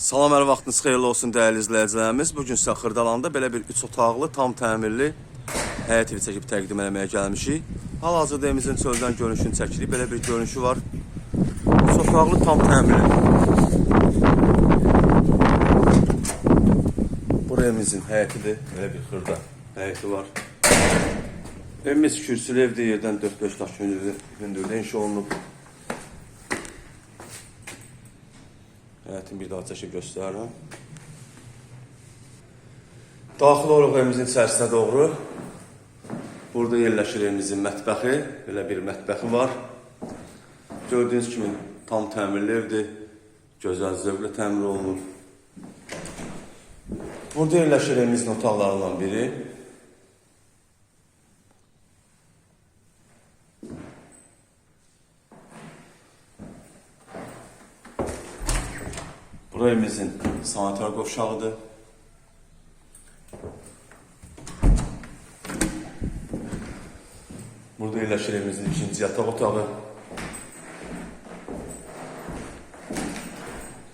Salam, hər vaxtınız xeyirli olsun dəyərli izləyicilərimiz. Bu gün sizə Xırdalanda belə bir 3 otaqlı, tam təmirli həyət evi çəkib təqdim etməyə gəlmişik. Hal-hazırda evimizin çöldən görünüşünü çəkirik. Belə bir görünüşü var. 3 otaqlı, tam təmirli. Bura evimizin həyətidir. Belə bir xırda həyəti var. Evimiz kürsülü evdir. Yerdən 4-5 daş hündürlüyü inşa olunub. Həyətin bir daha çəkib göstərirəm. Daxil oluruq evimizin içərisinə doğru. Burada yerləşir evimizin mətbəxi. Belə bir mətbəxi var. Gördüyünüz kimi tam təmirli evdir. Gözəl zövqlə təmir olunur. Burada yerləşir evimizin otaqlarından biri. Bura evimizin sanitar qovşağıdır. Burada yerləşir evimizin ikinci yataq otağı.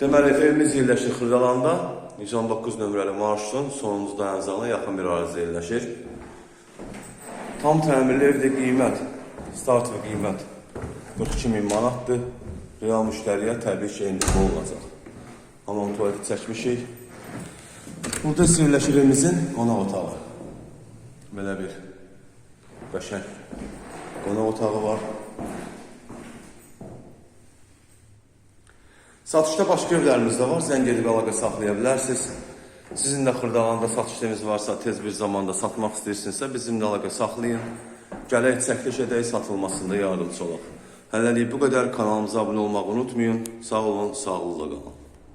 Deməli, evimiz yerləşir Xırdalanda, 119 nömrəli marşrutun sonuncu dayanacağına yaxın bir ərazidə yerləşir. Tam təmirli evdə qiymət, start və qiymət 42 min manatdır. Real müştəriyə təbii ki, endirimli olacaq. Hamam tuvaleti çəkmişik. Burada isə yerləşir evimizin qonaq otağı. Belə bir qəşəng qonaq otağı var. Satışda başqa evlərimiz də var. Zəng edib əlaqə saxlaya bilərsiniz. Sizin də Xırdalanda satış varsa, tez bir zamanda satmaq istəyirsinizsə, bizimlə əlaqə saxlayın. Gələk çəkiliş edək, satılmasında yardımcı olaq. Hələlik bu qədər. Kanalımıza abunə olmağı unutmayın. Sağ olun, sağlıqla qalın.